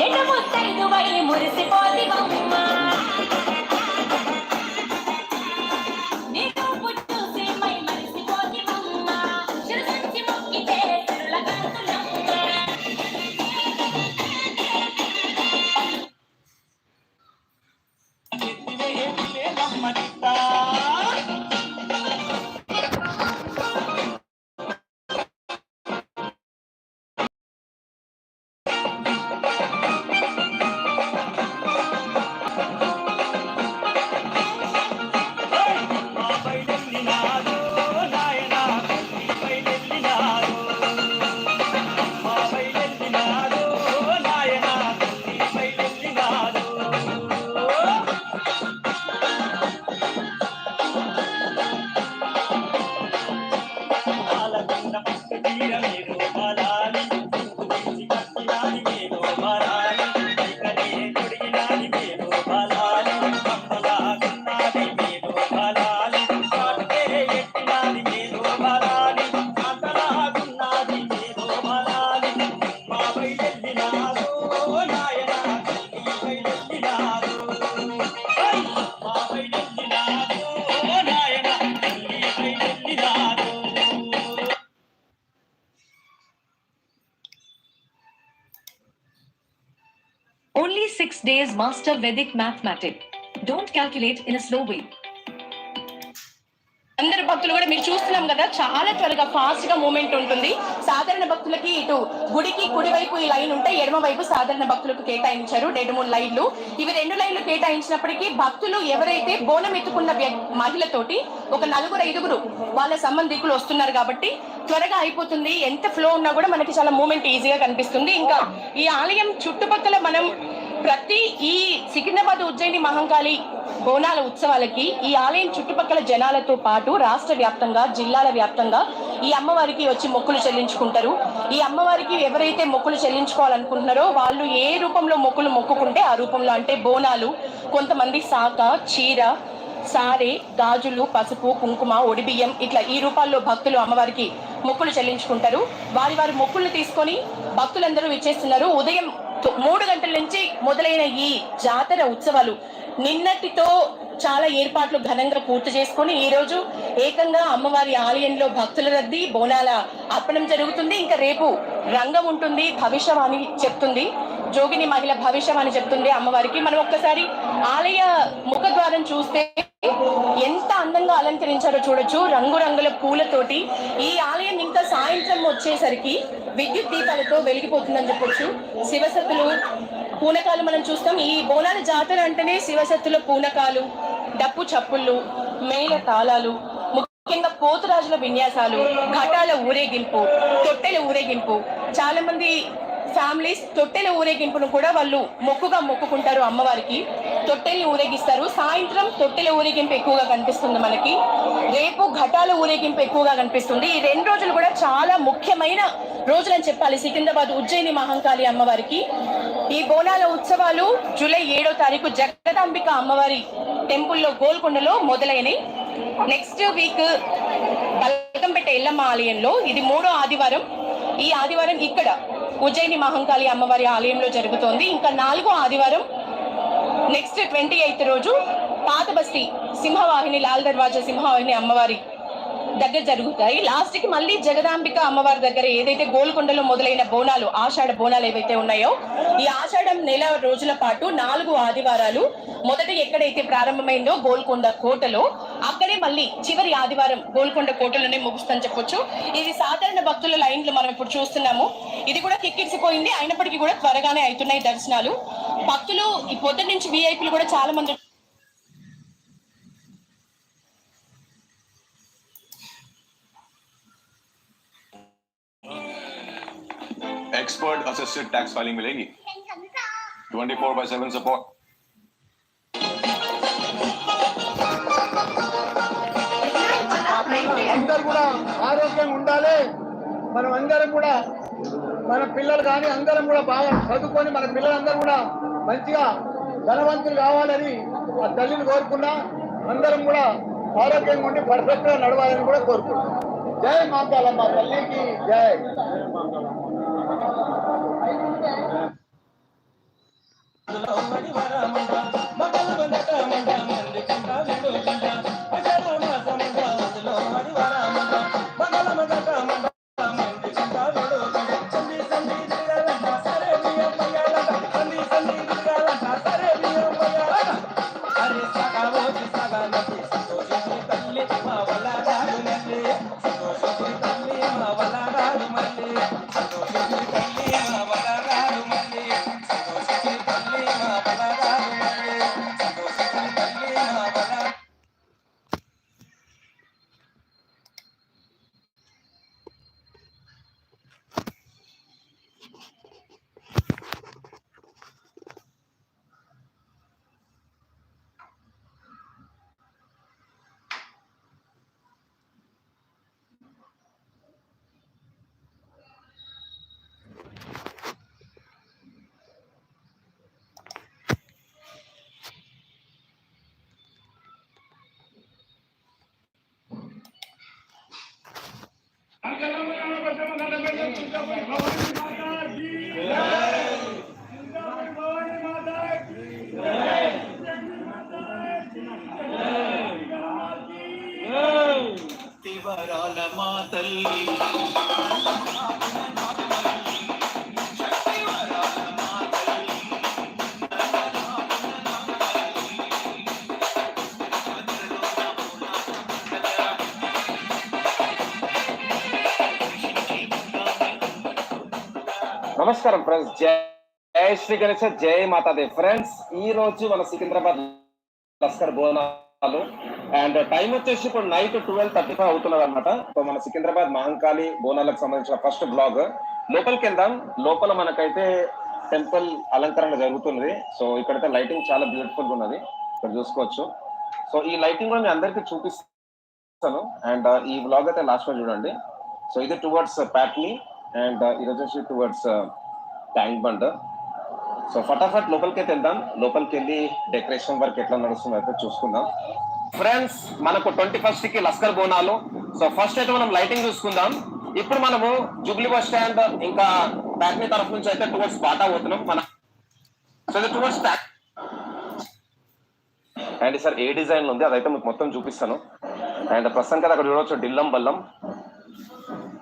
నిండు ముత్తైదువై మురిసిపోతి బొమ్మ six days master Vedic mathematics. Don't calculate in a slow way. అందరు భక్తులు కూడా మీరు చూస్తున్నాం కదా చాలా త్వరగా ఫాస్ట్గా మూమెంట్ ఉంటుంది సాధారణ భక్తులకి ఇటు గుడికి కుడివైపు ఈ లైన్ ఉంటే ఎడమ వైపు సాధారణ భక్తులకు కేటాయించారు రెండు మూడు లైన్లు ఇవి రెండు లైన్లు కేటాయించినప్పటికీ భక్తులు ఎవరైతే బోనం ఎత్తుకున్న మహిళతోటి ఒక నలుగురు ఐదుగురు వాళ్ళ సంబంధికులు వస్తున్నారు కాబట్టి త్వరగా అయిపోతుంది ఎంత ఫ్లో ఉన్నా కూడా మనకి చాలా మూమెంట్ ఈజీగా కనిపిస్తుంది ఇంకా ఈ ఆలయం చుట్టుపక్కల మనం ప్రతి ఈ సికింద్రాబాద్ ఉజ్జయిని మహంకాళి బోనాల ఉత్సవాలకి ఈ ఆలయం చుట్టుపక్కల జనాలతో పాటు రాష్ట్ర వ్యాప్తంగా జిల్లాల వ్యాప్తంగా ఈ అమ్మవారికి వచ్చి మొక్కులు చెల్లించుకుంటారు. ఈ అమ్మవారికి ఎవరైతే మొక్కులు చెల్లించుకోవాలనుకుంటున్నారో వాళ్ళు ఏ రూపంలో మొక్కులు మొక్కుకుంటే ఆ రూపంలో అంటే బోనాలు కొంతమంది సాక చీర సారే గాజులు పసుపు కుంకుమ ఒడిబియ్యం ఇట్లా ఈ రూపాల్లో భక్తులు అమ్మవారికి మొక్కులు చెల్లించుకుంటారు. వారి వారి మొక్కులు తీసుకొని భక్తులందరూ ఇచ్చేస్తున్నారు ఉదయం మూడు గంటల నుంచి మొదలైన ఈ జాతర ఉత్సవాలు నిన్నటితో చాలా ఏర్పాట్లు ఘనంగా పూర్తి చేసుకుని ఈ రోజు ఏకంగా అమ్మవారి ఆలయంలో భక్తుల రద్దీ బోనాల అర్పణం జరుగుతుంది. ఇంకా రేపు రంగం ఉంటుంది భవిష్యవాణి చెప్తుంది. జోగిని మహిళ భవిష్యవాణి చెప్తుంది అమ్మవారికి. మనం ఒక్కసారి ఆలయ ముఖద్వారం చూస్తే ఎంత అందంగా అలంకరించారో చూడొచ్చు. రంగురంగుల పూలతోటి ఈ ఆలయం ఇంకా సాయంత్రం వచ్చేసరికి విద్యుత్ దీపాలతో వెలిగిపోతుందని చెప్పొచ్చు. శివసత్తులు పూనకాలు మనం చూస్తాం. ఈ బోనాల జాతర అంటేనే శివసత్తుల పూనకాలు డప్పు చప్పుళ్ళు మేళ తాళాలు ముఖ్యంగా పోతురాజుల విన్యాసాలు ఘటాల ఊరేగింపు తొట్టెల ఊరేగింపు. చాలా మంది ఫ్యామిలీస్ తొట్టెల ఊరేగింపును కూడా వాళ్ళు మొక్కుగా మొక్కుకుంటారు అమ్మవారికి. తొట్టెల్ని ఊరేగిస్తారు. సాయంత్రం తొట్టెల ఊరేగింపు ఎక్కువగా కనిపిస్తుంది మనకి. రేపు ఘటాల ఊరేగింపు ఎక్కువగా కనిపిస్తుంది. ఈ రెండు రోజులు కూడా చాలా ముఖ్యమైన రోజులని చెప్పాలి. సికింద్రాబాద్ ఉజ్జయిని మహంకాళి అమ్మవారికి. ఈ బోనాల ఉత్సవాలు జూలై ఏడో తారీఖు జగదాంబిక అమ్మవారి టెంపుల్లో గోల్కొండలో మొదలైనవి. నెక్స్ట్ వీక్ బలకంపేట ఎల్లమ్మ ఆలయంలో ఇది మూడో ఆదివారం. ఈ ఆదివారం ఇక్కడ ఉజ్జయిని మహంకాళి అమ్మవారి ఆలయంలో జరుగుతోంది. ఇంకా నాలుగో ఆదివారం నెక్స్ట్ ట్వంటీ ఎయిత్ రోజు పాత బస్తీ సింహవాహిని లాల్ దర్వాజా సింహవాహిని అమ్మవారి దగ్గర జరుగుతాయి. లాస్ట్కి మళ్ళీ జగదాంబిక అమ్మవారి దగ్గర ఏదైతే గోల్కొండలో మొదలైన బోనాలు ఆషాఢ బోనాలు ఏవైతే ఉన్నాయో ఈ ఆషాఢం నెల రోజుల పాటు నాలుగు ఆదివారాలు. మొదట ఎక్కడైతే ప్రారంభమైందో గోల్కొండ కోటలో అక్కడే మళ్ళీ చివరి ఆదివారం గోల్కొండ కోటలోనే ముగుస్తుందని చెప్పొచ్చు. ఇది సాధారణ భక్తుల లైన్లు మనం ఇప్పుడు చూస్తున్నాము. ఇది కూడా కిక్కిరిసిపోయింది. అయినప్పటికీ కూడా త్వరగానే అవుతున్నాయి దర్శనాలు. భక్తులు ఈ పొద్దు నుంచి వీఐపీలు కూడా చాలా మంది एक्सपर्ट असिस्टेड टैक्स फाइलिंग मिलेगी 24 बाय 7 सपोर्ट అందరు కూడా ఆరోగ్యంగా ఉండాలి మనం అందరం కూడా మన పిల్లలు కానీ అందరం కూడా బాగా చదువుకొని మన పిల్లలందరూ కూడా మంచిగా ధనవంతులు కావాలని ఆ తల్లిని కోరుకున్నా అందరం కూడా ఆరోగ్యంగా ఉండి పర్ఫెక్ట్ గా నడవాలని కూడా కోరుకుంటున్నాం జై మాతాలమ్మ తల్లికి జై வர முண்டா Oh, ఫ్రెండ్స్ జై శ్రీ గణేష్ జై మాతాదే ఫ్రెండ్స్ ఈ రోజు మన సికింద్రాబాద్ లస్కర్ బోనాలు అండ్ టైం వచ్చేసి ఇప్పుడు నైట్ ట్వెల్వ్ థర్టీ ఫైవ్ అవుతున్నది అనమాట సో మన సికింద్రాబాద్ మహంకాళి బోనాలకు సంబంధించిన ఫస్ట్ బ్లాగ్ లోపలికి వెళ్దాం. లోపల మనకైతే టెంపుల్ అలంకరణ జరుగుతున్నది. సో ఇక్కడైతే లైటింగ్ చాలా బ్యూటిఫుల్గా ఉన్నది. ఇక్కడ చూసుకోవచ్చు. సో ఈ లైటింగ్ కూడా మీ అందరికీ చూపిస్తాను. అండ్ ఈ బ్లాగ్ అయితే లాస్ట్లో చూడండి. సో ఇది టువర్డ్స్ ప్యాట్నీ అండ్ ఇది వచ్చేసి టువర్డ్స్ ట్యాంక్ బండ్. సో ఫటాఫట్ లోపలికి అయితే వెళ్దాం లోపలికి వెళ్ళి డెకరేషన్ వర్క్ ఎట్లా నడుస్తుందో అయితే చూసుకుందాం. ఫ్రెండ్స్ మనకు ట్వంటీ ఫస్ట్కి లస్కర్ బోనాలు. సో ఫస్ట్ అయితే మనం లైటింగ్ చూసుకుందాం. ఇప్పుడు మనము జూబ్లీ బస్ స్టాండ్ ఇంకా బ్యాక్నీ తరఫు నుంచి అయితే టువర్డ్స్ బాటా పోతున్నాం. మన సో ఇది towards and sir A design ఉంది? అదైతే మీకు మొత్తం చూపిస్తాను. అండ్ ప్రస్తుతానికి అది అక్కడ చూడవచ్చు డిల్లం బల్లం.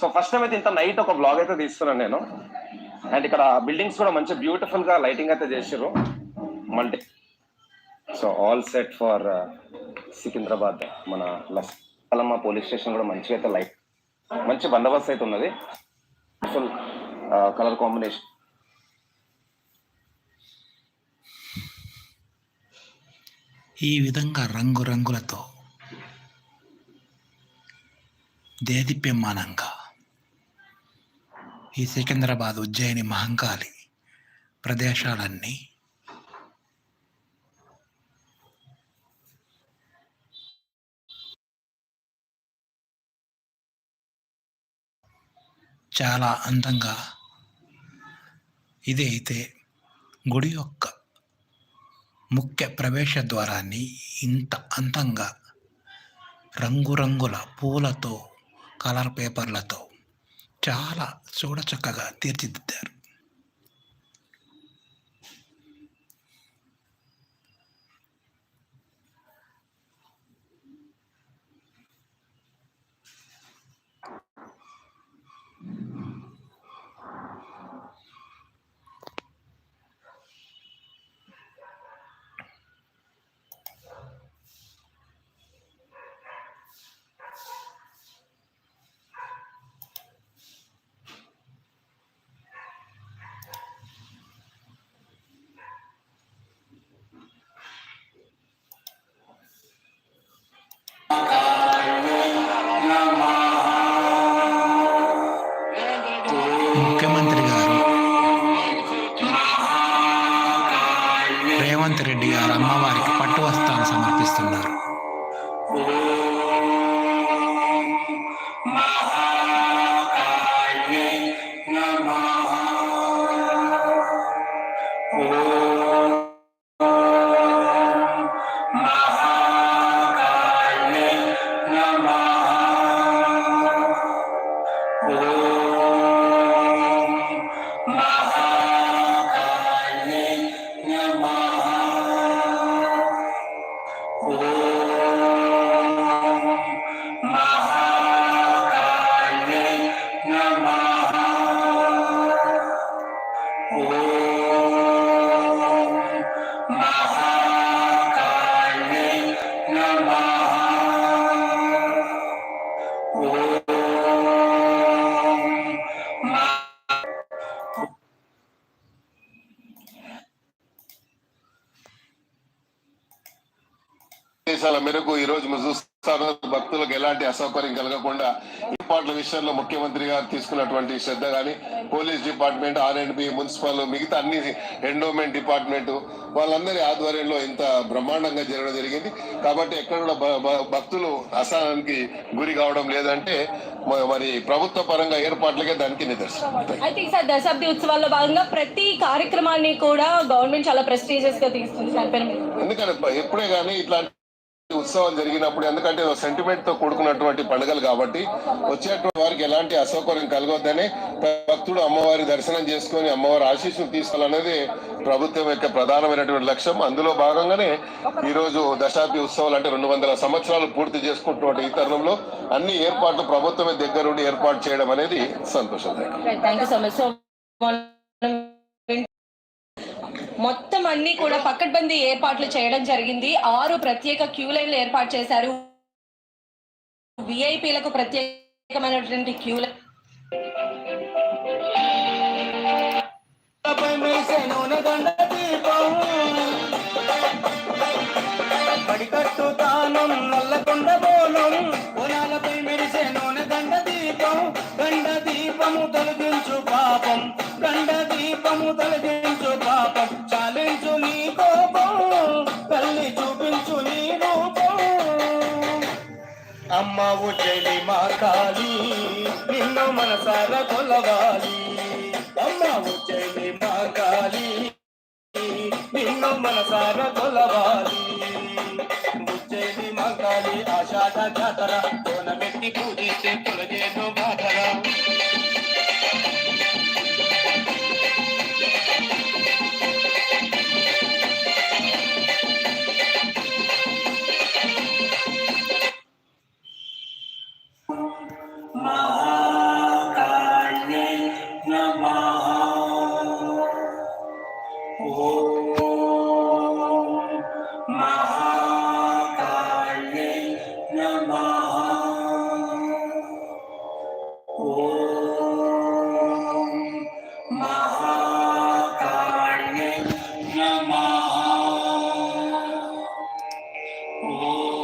సో ఫస్ట్ టైం అయితే ఇంత నైట్ ఒక బ్లాగ్ అయితే తీస్తున్నాను నేను. అండ్ ఇక్కడ బిల్డింగ్స్ కూడా మంచి బ్యూటిఫుల్గా లైటింగ్ అయితే చేసారు multi so all set for Secunderabad మన లస్కలమ్మ పోలీస్ స్టేషన్ కూడా మంచిగా అయితే లైట్ మంచి బందోబస్తు అయితే ఉన్నది. ఫుల్ కలర్ కాంబినేషన్ ఈ విధంగా రంగురంగులతో దేదీప్యమానంగా ఈ సికింద్రాబాద్ ఉజ్జయిని మహంకాళి ప్రదేశాలన్నీ చాలా అందంగా ఇది అయితే గుడి యొక్క ముఖ్య ప్రవేశ ద్వారాన్ని ఇంత అందంగా రంగురంగుల పూలతో కలర్ పేపర్లతో చాలా చూడచక్కగా తీర్చిదిద్దారు. ఆదేశాల మేరకు ఈ రోజు మీరు చూస్తారు భక్తులకు ఎలాంటి అసౌకర్యం కలగకుండా ఏర్పాట్ల విషయంలో ముఖ్యమంత్రి గారు తీసుకున్నటువంటి శ్రద్ధ గాని police department R and B municipal మిగతా అన్ని ఎండోమెంట్ డిపార్ట్మెంట్ వాళ్ళందరి ఆధ్వర్యంలో ఇంత బ్రహ్మాండంగా జరగడం జరిగింది. కాబట్టి ఎక్కడ కూడా భక్తులు అసహనానికి గురి కావడం లేదంటే మరి ప్రభుత్వ పరంగా ఏర్పాట్లకే దానికి నిదర్శనం. అయితే ఈసారి దశాబ్ది ఉత్సవాల్లో భాగంగా ప్రతి కార్యక్రమాన్ని కూడా గవర్నమెంట్ చాలా ప్రెస్టీజియస్గా మీద. ఎందుకంటే ఎప్పుడే కానీ ఇట్లాంటి ఉత్సవం జరిగినప్పుడు ఎందుకంటే సెంటిమెంట్తో కూడుకున్నటువంటి పండుగలు కాబట్టి వచ్చేటువంటి వారికి ఎలాంటి అసౌకర్యం కలగొద్దని భక్తుడు అమ్మవారి దర్శనం చేసుకొని అమ్మవారి ఆశీస్సును తీసుకోవాలనేది ప్రభుత్వం యొక్క ప్రధానమైనటువంటి లక్ష్యం. అందులో భాగంగానే ఈ రోజు దశాబ్ది ఉత్సవాలు అంటే రెండు వందల సంవత్సరాలు పూర్తి చేసుకుంటున్న ఈ తరుణంలో అన్ని ఏర్పాట్లు ప్రభుత్వమే దగ్గరుండి ఏర్పాటు చేయడం అనేది సంతోషం. మొత్తం అన్ని కూడా పక్కడ్బందీ ఏర్పాట్లు చేయడం జరిగింది. ఆరు ప్రత్యేక క్యూ లైన్లు ఏర్పాటు చేశారు. విఐపీలకు ప్రత్యేకమైనటువంటి క్యూ లైన్ పడికట్టు తానం నల్లకొండ బోలం పొలాలపై మెరిసే నూనె గండ దీపము తొలగించు పాపం. గండ దీపము తొలగించు పాపం. చాలించు నీ కోపం తల్లి చూపించు నీ రూపం. అమ్మ ఉజ్జయిని మా కాళీ నిన్ను మనసార కొలవాలి. అమ్మ ఉజ్జయిని మా కాళీ నిన్ను మనసార కొలవాలి. ఉజ్జయిని మా కాళీ ఆషాఢ జాతర పూజిస్తే Hallelujah.